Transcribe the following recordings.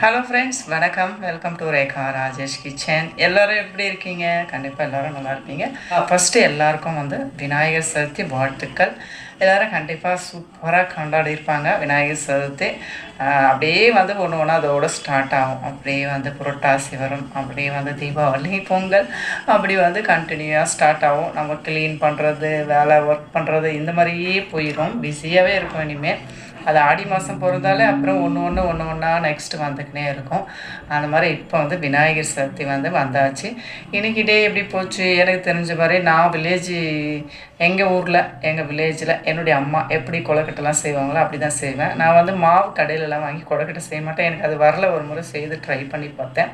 Hello friends வணக்கம். Welcome to Rekha Rajesh kitchen எல்லோரும் எப்படி இருக்கீங்க? கண்டிப்பாக எல்லாரும் நல்லா இருப்பீங்க. ஃபஸ்ட்டு எல்லாருக்கும் வந்து விநாயகர் சதுர்த்தி வாழ்த்துக்கள். எல்லாரும் கண்டிப்பாக சூப்பராக கொண்டாடி இருப்பாங்க. விநாயகர் சதுர்த்தி. அப்படியே வந்து ஒன்று ஒன்று அதோட ஸ்டார்ட் ஆகும். அப்படியே வந்து புரட்டாசி வரும். அப்படியே வந்து தீபாவளி பொங்கல். அப்படி வந்து கண்டினியூவாக ஸ்டார்ட் ஆகும். நம்ம க்ளீன் பண்ணுறது வேலை ஒர்க் பண்ணுறது இந்த மாதிரியே போயிடும் பிஸியாகவே இருக்கும் இனிமேல் அது ஆடி மாதம் பிறந்தாலே அப்புறம் ஒன்று ஒன்று ஒன்று ஒன்றா நெக்ஸ்ட்டு வந்துக்கினே இருக்கும். அந்த மாதிரி இப்போ வந்து விநாயகர் சதுர்த்தி வந்து வந்தாச்சு. இன்னைக்கு டே எப்படி போச்சு? எனக்கு தெரிஞ்ச மாதிரி நான் வில்லேஜ் எங்கள் ஊரில் எங்கள் வில்லேஜில் என்னுடைய அம்மா எப்படி கொழுக்கட்டைலாம் செய்வாங்களோ அப்படி தான் செய்வேன். நான் வந்து மாவு கடையிலலாம் வாங்கி கொழுக்கட்டை செய்ய மாட்டேன். எனக்கு அது வரல ஒரு முறை செய்து ட்ரை பண்ணி பார்த்தேன்.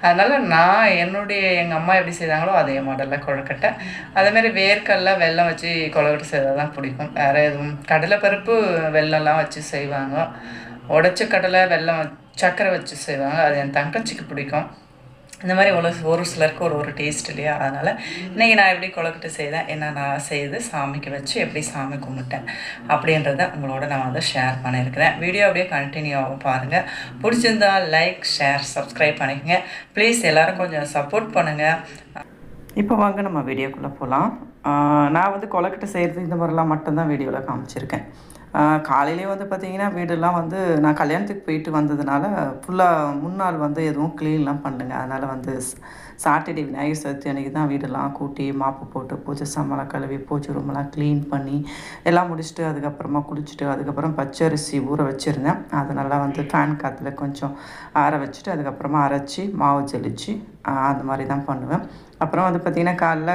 அதனால் நான் என்னுடைய எங்கள் அம்மா எப்படி செய்தாங்களோ அதே மாடலில் கொழுக்கட்டை. அதேமாரி வேர்க்கடல வெல்லம் வச்சு கொழுக்கட்டை செய்தால் தான் பிடிக்கும். வேறு எதுவும் கடலைப்பருப்பு வெள்ளம்லாம் வச்சு செய்வாங்க. உடச்ச கடலை வெல்லம் வ- சர்க்கரை வச்சு செய்வாங்க. அது என் தங்கச்சிக்கு பிடிக்கும். இந்த மாதிரி ஒரு ஒரு சிலருக்கு ஒரு ஒரு டேஸ்ட் இல்லையா? அதனால் இன்றைக்கி நான் எப்படி கொழுக்கட்டை செய்தேன் என்ன நான் செய்து சாமிக்கு வச்சு எப்படி சாமி கும்பிட்டேன் அப்படின்றத உங்களோட நான் வந்து ஷேர் பண்ணியிருக்கிறேன். வீடியோ அப்படியே கண்டினியூ ஆகும் பாருங்கள் பிடிச்சிருந்தா லைக் ஷேர் சப்ஸ்கிரைப் பண்ணிக்கோங்க. ப்ளீஸ் எல்லோரும் கொஞ்சம் சப்போர்ட் பண்ணுங்கள் இப்போ வாங்க நம்ம வீடியோக்குள்ளே போகலாம் நான் வந்து கொலக்கட்டை செய்கிறது இந்த மாதிரிலாம் மட்டும்தான் வீடியோவில் காமிச்சிருக்கேன். காலையிலே வந்து பார்த்திங்கன்னா வீடெல்லாம் வந்து நான் கல்யாணத்துக்கு போயிட்டு வந்ததுனால ஃபுல்லாக முன்னாள் வந்து எதுவும் க்ளீன்லாம் பண்ணுங்க அதனால் வந்து சாட்டர்டே விநாயகர் சதுர்த்தி அன்றைக்கி தான் வீடெல்லாம் கூட்டி மாப்பு போட்டு பூஜை சாமான்லாம் கழுவி பூஜை ரூமெல்லாம் க்ளீன் பண்ணி எல்லாம் முடிச்சுட்டு அதுக்கப்புறமா குளிச்சுட்டு அதுக்கப்புறம் பச்சரிசி ஊற வச்சுருந்தேன். அதை நல்லா வந்து ஃபேன் காற்றுல கொஞ்சம் ஆற வச்சுட்டு அதுக்கப்புறமா அரைச்சி மாவு ஜலிச்சு அந்த மாதிரி தான் பண்ணுவேன். அப்புறம் வந்து பார்த்திங்கன்னா காலைல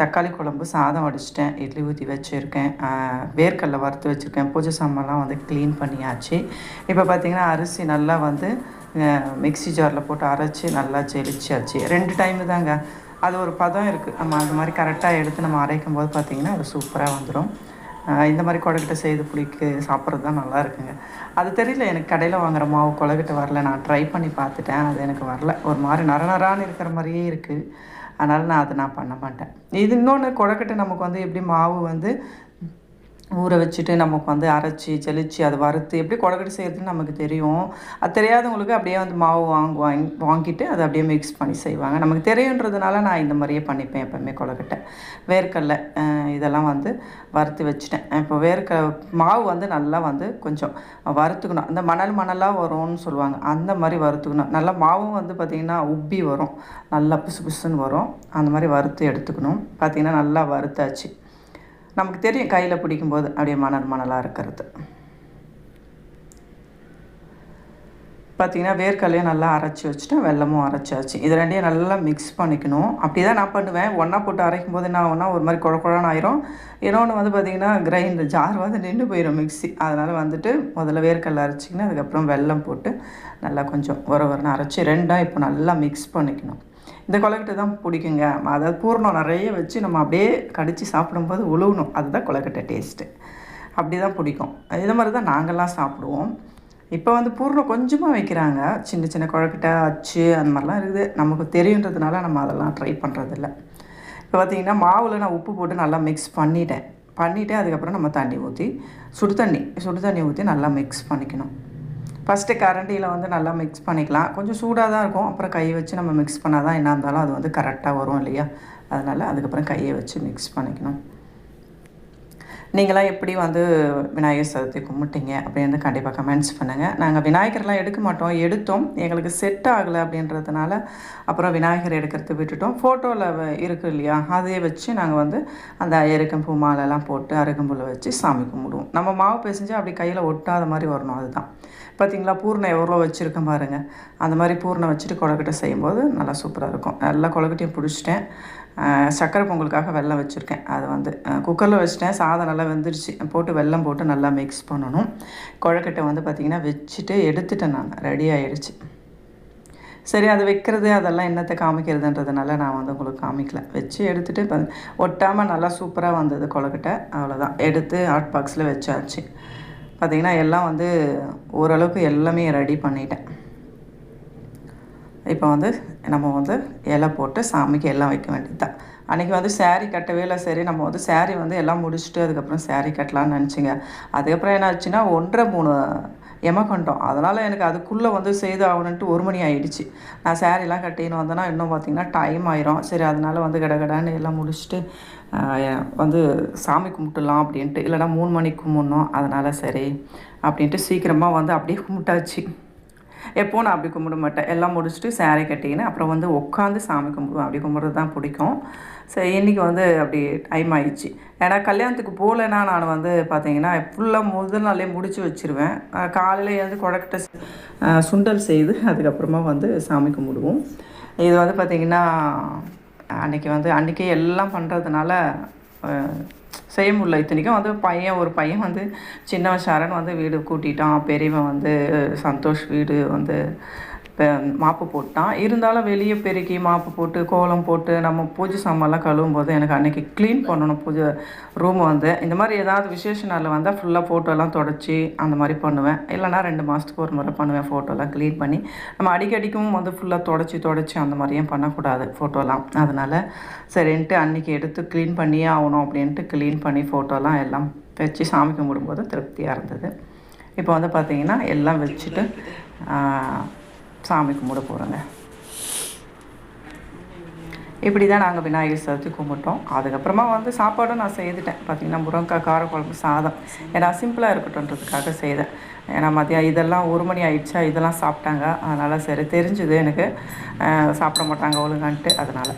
தக்காளி குழம்பு சாதம் வடிச்சிட்டேன். இட்லி ஊற்றி வச்சுருக்கேன். வேர்க்கடலை வறுத்து வச்சுருக்கேன். பூஜை சாமான்லாம் வந்து க்ளீன் பண்ணியாச்சு. இப்போ பார்த்திங்கன்னா அரிசி நல்லா வந்து மிக்சி மிக்ஸி ஜாரில் போட்டு அரைச்சி நல்லா ஜெலிச்சாச்சு. ரெண்டு டைமு தாங்க. அது ஒரு பதம் இருக்குது நம்ம அந்த மாதிரி கரெக்டாக எடுத்து நம்ம அரைக்கும் போது பார்த்திங்கன்னா அது சூப்பராக வந்துடும் இந்த மாதிரி கொழக்கட்டை செய்து பிடிக்க சாப்பிட்றது தான் நல்லா இருக்குங்க. அது தெரியல எனக்கு கடையில் வாங்குற மாவு கொழக்கட்டை வரல. நான் ட்ரை பண்ணி பார்த்துட்டேன் அது எனக்கு வரல. ஒரு மாதிரி நர நரான்னு இருக்கிற மாதிரியே இருக்குது அதனால் நான் அதை நான் பண்ண மாட்டேன். இது இன்னொன்று கொழக்கட்டை நமக்கு வந்து எப்படி மாவு வந்து ஊற வச்சுட்டு நமக்கு வந்து அரைச்சி ஜெலிச்சு அதை வறுத்து எப்படி கொழக்கட்டை செய்கிறதுன்னு நமக்கு தெரியும். அது தெரியாதவங்களுக்கு அப்படியே வந்து மாவு வாங்கு வாங்கி வாங்கிட்டு அதை அப்படியே மிக்ஸ் பண்ணி செய்வாங்க. நமக்கு தெரியுன்றதுனால நான் இந்த மாதிரியே பண்ணிப்பேன் எப்போவுமே கொழக்கட்டை வேர்க்கடலை இதெல்லாம் வந்து வறுத்து வச்சுட்டேன். இப்போ வேர்க்க மாவு வந்து நல்லா வந்து கொஞ்சம் வறுத்துக்கணும். அந்த மணல் மணலாக வரும்னு சொல்லுவாங்க. அந்த மாதிரி வறுத்துக்கணும். நல்லா மாவும் வந்து பார்த்திங்கன்னா உப்பி வரும். நல்லா புசு புசுன்னு வரும். அந்த மாதிரி வறுத்து எடுத்துக்கணும். பார்த்திங்கன்னா நல்லா வறுத்தாச்சு. நமக்கு தெரியும் கையில் பிடிக்கும்போது அப்படியே மணல் மணலாக இருக்கிறது. பார்த்திங்கன்னா வேர்க்கடலையும் நல்லா அரைச்சி வச்சுட்டேன் வெல்லமும் அரைச்சாச்சு. இது ரெண்டையும் நல்லா மிக்ஸ் பண்ணிக்கணும். அப்படி தான் நான் பண்ணுவேன். ஒன்றா போட்டு அரைக்கும் போது என்ன ஆகும்னா ஒரு மாதிரி குழ குழன்னு ஆயிரும். இன்னொன்று வந்து பார்த்திங்கன்னா கிரைண்டர் ஜார் வந்து நின்று போயிடும் மிக்ஸி அதனால் வந்துட்டு முதல்ல வேர்க்கடலை அரைச்சிக்கின்னு அதுக்கப்புறம் வெல்லம் போட்டு நல்லா கொஞ்சம் உர உரன்னு அரைச்சி ரெண்டாக இப்போ நல்லா மிக்ஸ் பண்ணிக்கணும். இந்த கொலக்கட்டை தான் பிடிக்குங்க. அதாவது பூர்ணம் நிறைய வச்சு நம்ம அப்படியே கடித்து சாப்பிடும்போது உழுவணும். அதுதான் கொலக்கட்டை டேஸ்ட்டு அப்படி தான் பிடிக்கும். இது மாதிரி தான் நாங்கள்லாம் சாப்பிடுவோம். இப்போ வந்து பூர்ணம் கொஞ்சமாக வைக்கிறாங்க. சின்ன சின்ன கொழக்கட்டை அச்சு அந்த மாதிரிலாம் இருக்குது. நமக்கு தெரியுன்றதுனால நம்ம அதெல்லாம் ட்ரை பண்ணுறதில்ல இப்போ பார்த்திங்கன்னா மாவில் நான் உப்பு போட்டு நல்லா மிக்ஸ் பண்ணிட்டேன். பண்ணிவிட்டு அதுக்கப்புறம் நம்ம தண்ணி ஊற்றி சுடு தண்ணி சுடு தண்ணி ஊற்றி நல்லா மிக்ஸ் பண்ணிக்கணும். ஃபஸ்ட்டு கரண்டியில் வந்து நல்லா மிக்ஸ் பண்ணிக்கலாம். கொஞ்சம் சூடாக தான் இருக்கும். அப்புறம் கையை வச்சு நம்ம மிக்ஸ் பண்ணால் தான் என்ன இருந்தாலும் அது வந்து கரெக்டாக வரும் இல்லையா? அதனால் அதுக்கப்புறம் கையை வச்சு மிக்ஸ் பண்ணிக்கணும். நீங்களாம் எப்படி வந்து விநாயகர் சதுர்த்தி கும்பிட்டீங்க அப்படின்னு கண்டிப்பாக கமெண்ட்ஸ் பண்ணுங்கள் நாங்கள் விநாயகர்லாம் எடுக்க மாட்டோம். எடுத்தோம். எங்களுக்கு செட் ஆகலை அப்படின்றதுனால அப்புறம் விநாயகர் எடுக்கிறது விட்டுட்டோம். ஃபோட்டோவில் இருக்குது இல்லையா? அதையே வச்சு நாங்கள் வந்து அந்த எருக்கம்பூ மாலைலாம் போட்டு அருகம்புல்லை வச்சு சாமி கும்பிடுவோம். நம்ம மாவு பிசைஞ்சு அப்படி கையில் ஒட்டாத மாதிரி வரணும் அதுதான். பார்த்தீங்களா பூர்ணம் எவ்வளோ வச்சுருக்கேன் பாருங்கள் அந்த மாதிரி பூர்ணம் வச்சுட்டு கொழக்கட்டை செய்யும்போது நல்லா சூப்பராக இருக்கும். எல்லா கொழக்கட்டையும் பிடிச்சிட்டேன். சர்க்கரை பொங்கலுக்காக வெல்லம் வச்சுருக்கேன். அது வந்து குக்கரில் வச்சுட்டேன். சாதம் நல்லா வெந்துருச்சு. போட்டு வெல்லம் போட்டு நல்லா மிக்ஸ் பண்ணணும். கொழக்கட்டை வந்து பார்த்திங்கன்னா வச்சுட்டு எடுத்துட்டேன் நான். ரெடி ஆகிடுச்சு சரி அது வைக்கிறது அதெல்லாம் என்னத்தை காமிக்கிறதுன்றதுனால நான் வந்து உங்களுக்கு காமிக்கல. வச்சு எடுத்துகிட்டு இப்போ ஒட்டாமல் நல்லா சூப்பராக வந்தது கொழக்கட்டை. அவ்வளோதான் எடுத்து ஹாட் பாக்ஸில் வச்சாச்சு. பார்த்திங்கன்னா எல்லாம் வந்து ஓரளவுக்கு எல்லாமே ரெடி பண்ணிட்டேன். இப்போ வந்து நம்ம வந்து இலை போட்டு சாமிக்கு எல்லாம் வைக்க வேண்டியது தான் அன்றைக்கி வந்து சேரீ கட்டவே இல்லை. சரி நம்ம வந்து சேரீ வந்து எல்லாம் முடிச்சுட்டு அதுக்கப்புறம் சேரீ கட்டலாம்னு நினச்சிங்க. அதுக்கப்புறம் என்ன ஆச்சுன்னா ஒன்றரை மூணு எமக்கண்டோம் அதனால் எனக்கு அதுக்குள்ளே வந்து செய்து ஆகணுன்ட்டு ஒரு மணி ஆகிடுச்சு நான் சேரீலாம் கட்டின்னு வந்தேன்னா இன்னும் பார்த்தீங்கன்னா டைம் ஆயிரும். சரி அதனால் வந்து கடகடான்னு எல்லாம் முடிச்சுட்டு வந்து சாமி கும்பிட்டுலாம் அப்படின்ட்டு. இல்லைன்னா மூணு மணிக்கு கும்பிட்ணும் அதனால் சரி அப்படின்ட்டு சீக்கிரமாக வந்து அப்படியே கும்பிட்டாச்சு. எப்போ நான் அப்படி கும்பிட மாட்டேன். எல்லாம் முடிச்சுட்டு சேரீ கட்டிக்கின்னு அப்புறம் வந்து உட்காந்து சாமி கும்பிடுவேன். அப்படி கும்பிட்றது தான் பிடிக்கும். சரி இன்றைக்கி வந்து அப்படி டைம் ஆயிடுச்சு. ஏன்னா கல்யாணத்துக்கு போகலைன்னா நான் வந்து பார்த்தீங்கன்னா ஃபுல்லாக முதல் நாளே முடிச்சு வச்சுருவேன். காலையில் வந்து குழக்கிட்ட சுண்டல் செய்து அதுக்கப்புறமா வந்து சாமி கும்பிடுவோம். இது வந்து பார்த்திங்கன்னா அன்றைக்கி வந்து அன்றைக்கே எல்லாம் பண்ணுறதுனால செய்ய முடியல இத்தனைக்கும் வந்து பையன் ஒரு பையன் வந்து சின்னவன் சரண் வந்து வீடு கூட்டிட்டான். பெரியவன் வந்து சந்தோஷ் வீடு வந்து மாப்பு போட்டான். இருந்தாலும் வெளியே பெருக்கி மாப்பு போட்டு கோலம் போட்டு நம்ம பூஜை சாமான்லாம் கழுவும் போது எனக்கு அன்றைக்கி க்ளீன் பண்ணணும் பூஜை ரூம் வந்து. இந்த மாதிரி ஏதாவது விசேஷ நாளில் வந்தால் ஃபுல்லாக ஃபோட்டோலாம் தொடச்சி அந்த மாதிரி பண்ணுவேன். இல்லைனா ரெண்டு மாதத்துக்கு ஒரு முறை பண்ணுவேன் ஃபோட்டோலாம் க்ளீன் பண்ணி. நம்ம அடிக்கடிக்கும் வந்து ஃபுல்லாக தொடச்சி தொடச்சி அந்த மாதிரியும் பண்ணக்கூடாது ஃபோட்டோலாம் அதனால் சரின்ட்டு அன்றைக்கி எடுத்து க்ளீன் பண்ணியே ஆகணும் அப்படின்ட்டு க்ளீன் பண்ணி ஃபோட்டோலாம் எல்லாம் வச்சு சாமி கும்பிடும்போது திருப்தியாக இருந்தது. இப்போ வந்து பார்த்திங்கன்னா எல்லாம் வச்சுட்டு சாமி கும்பிட போகிறோங்க இப்படி தான் நாங்கள் விநாயகர் சதுர்த்தி கும்பிட்டோம். அதுக்கப்புறமா வந்து சாப்பாடும் நான் செய்துட்டேன். பார்த்திங்கன்னா முருங்கக்காய் காரக்குழம்பு சாதம். ஏன்னா சிம்பிளாக இருக்கட்டும்ன்றதுக்காக செய்தேன். ஏன்னா மதியம் இதெல்லாம் ஒரு மணி ஆயிடுச்சா இதெல்லாம் சாப்பிட்டாங்க. அதனால் சரி தெரிஞ்சுது எனக்கு. சாப்பிட மாட்டாங்க ஒழுங்கான்ட்டு. அதனால்.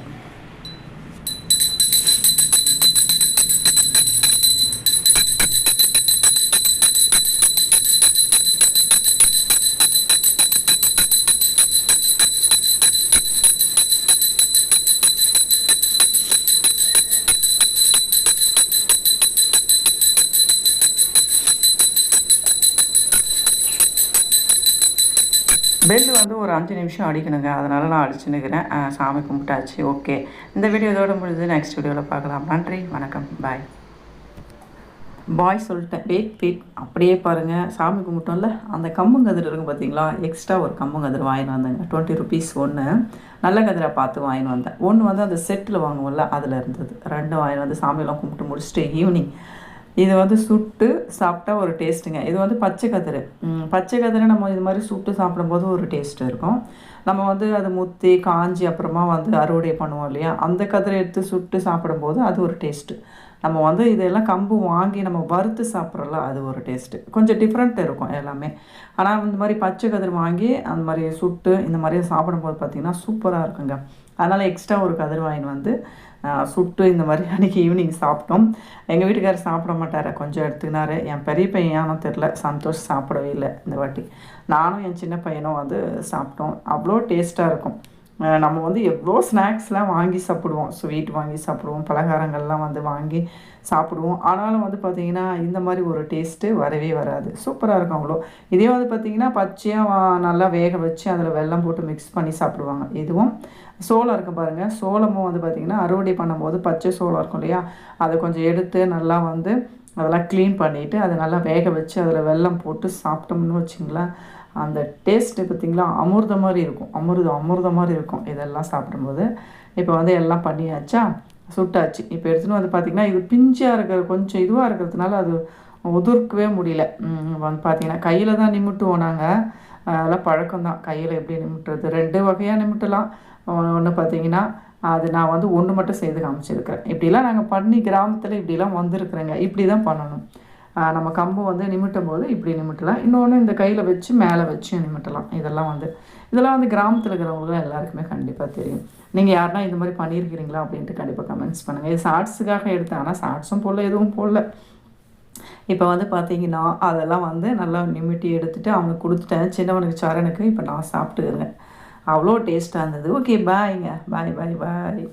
பெல் வந்து ஒரு அஞ்சு நிமிஷம் அடிக்கணுங்க. அதனால் நான் அடிச்சுன்னுக்கிறேன். சாமி கும்பிட்டாச்சு. ஓகே. இந்த வீடியோ இதோட முடிஞ்சது. நெக்ஸ்ட் வீடியோவில் பார்க்கலாம். நன்றி. வணக்கம். பாய் பாய் சொல்லிட்டேன். வெயிட் வெயிட் அப்படியே பாருங்கள் சாமி கும்பிட்டோம்ல. அந்த கம்பங்கதிர் இருக்கும் பார்த்தீங்களா எக்ஸ்ட்ரா ஒரு கம்பங்கதிர் வாங்கின்னு வந்தேங்க. டுவெண்ட்டி ருபீஸ் ஒன்று நல்ல கதிரை பார்த்து வாங்கின்னு வந்தேன். ஒன்று வந்து அந்த செட்டில் வாங்குவோம்ல அதில் இருந்தது. ரெண்டும் வாங்கினு வந்து சாமியெல்லாம் கும்பிட்டு முடிச்சுட்டு ஈவினிங் இது வந்து சுட்டு சாப்பிட்டா ஒரு டேஸ்ட்டுங்க. இது வந்து பச்சை கதிரை. பச்சை கதிரை நம்ம இது மாதிரி சுட்டு சாப்பிடும்போது ஒரு டேஸ்ட் இருக்கும். நம்ம வந்து அது முத்தி காஞ்சி அப்புறமா வந்து அறுவடை பண்ணுவோம் இல்லையா? அந்த கதிரை எடுத்து சுட்டு சாப்பிடும்போது அது ஒரு டேஸ்ட்டு. நம்ம வந்து இதெல்லாம் கம்பு வாங்கி நம்ம வறுத்து சாப்பிட்றோம்ல அது ஒரு டேஸ்ட்டு. கொஞ்சம் டிஃப்ரெண்ட் இருக்கும் எல்லாமே. ஆனால் இந்த மாதிரி பச்சை கதிர் வாங்கி அந்த மாதிரி சுட்டு இந்த மாதிரி சாப்பிடும்போது பார்த்திங்கன்னா சூப்பராக இருக்குங்க. அதனால் எக்ஸ்ட்ரா ஒரு கதிர் வாங்கின்னு வந்து சுட்டு இந்த மாதிரி அன்றைக்கி ஈவினிங் சாப்பிட்டோம். எங்கள் வீட்டுக்காரர் சாப்பிட மாட்டார். கொஞ்சம் எடுத்துக்கினாரு. என் பெரிய பையன் தெரில சந்தோஷ் சாப்பிடவே இல்லை இந்த வாட்டி. நானும் என் சின்ன பையனும் வந்து சாப்பிட்டோம். அவ்வளோ டேஸ்ட்டாக இருக்கும். நம்ம வந்து எவ்வளோ ஸ்நாக்ஸ்லாம் வாங்கி சாப்பிடுவோம். ஸ்வீட் வாங்கி சாப்பிடுவோம். பலகாரங்கள்லாம் வந்து வாங்கி சாப்பிடுவோம். ஆனாலும் வந்து பார்த்திங்கன்னா இந்த மாதிரி ஒரு டேஸ்ட்டு வரவே வராது. சூப்பராக இருக்கும் அவ்வளோ. இதே வந்து பார்த்திங்கன்னா பச்சையாக நல்லா வேக வச்சு அதில் வெல்லம் போட்டு மிக்ஸ் பண்ணி சாப்பிடுவாங்க. இதுவும் சோளம் இருக்குது பாருங்கள் சோளமும் வந்து பார்த்திங்கன்னா அறுவடை பண்ணும்போது பச்சை சோளம் இருக்கும் இல்லையா? அதை கொஞ்சம் எடுத்து நல்லா வந்து அதெல்லாம் க்ளீன் பண்ணிவிட்டு அதை நல்லா வேக வச்சு அதில் வெல்லம் போட்டு சாப்பிட்டோம்னு வச்சிங்களேன். அந்த டேஸ்ட்டு பார்த்திங்களா அமிர்தம் மாதிரி இருக்கும். அமிர்தம் அமிர்தம் மாதிரி இருக்கும் இதெல்லாம் சாப்பிடும்போது. இப்போ வந்து எல்லாம் பண்ணியாச்சா? சுட்டாச்சு. இப்போ எடுத்துன்னு வந்து பார்த்திங்கன்னா இது பிஞ்சாக இருக்கிற கொஞ்சம் இதுவாக இருக்கிறதுனால அது உதிர்க்கவே முடியல. வந்து பார்த்திங்கன்னா கையில் தான் நிமிட்டுவோம் நாங்கள் அதெல்லாம் பழக்கம் தான் கையில் எப்படி நிமிட்டுறது? ரெண்டு வகையாக நிமிட்டலாம். ஒன்று பார்த்தீங்கன்னா அது நான் வந்து ஒன்று மட்டும் செய்து காமிச்சிருக்கிறேன். இப்படிலாம் நாங்கள் பண்ணி கிராமத்தில் இப்படிலாம் வந்திருக்குறேங்க. இப்படி தான் பண்ணணும் நம்ம கம்பு வந்து நிமிட்டும் போது இப்படி நிமிட்டலாம். இன்னொன்று இந்த கையில் வச்சு மேலே வச்சு நிமிட்டலாம். இதெல்லாம் வந்து இதெல்லாம் வந்து கிராமத்தில் இருக்கிறவங்களுக்கு எல்லாருக்குமே கண்டிப்பாக தெரியும். நீங்கள் யாருன்னா இந்த மாதிரி பண்ணியிருக்கிறீங்களா அப்படின்ட்டு கண்டிப்பாக கமெண்ட்ஸ் பண்ணுங்கள் இது ஷார்ட்ஸுக்காக எடுத்தேன். ஆனால் ஷார்ட்ஸும் போடல எதுவும் போடல. இப்போ வந்து பார்த்தீங்கன்னா அதெல்லாம் வந்து நல்லா நிமிட்டி எடுத்துட்டு அவனுக்கு கொடுத்துட்டேன். சின்னவனுக்கு சரணுக்கு இப்போ நான் சாப்பிட்டுக்கிறேன். அவ்வளோ டேஸ்ட்டாக இருந்தது. ஓகே பாய்ங்க. பாய் பாய் பாய்.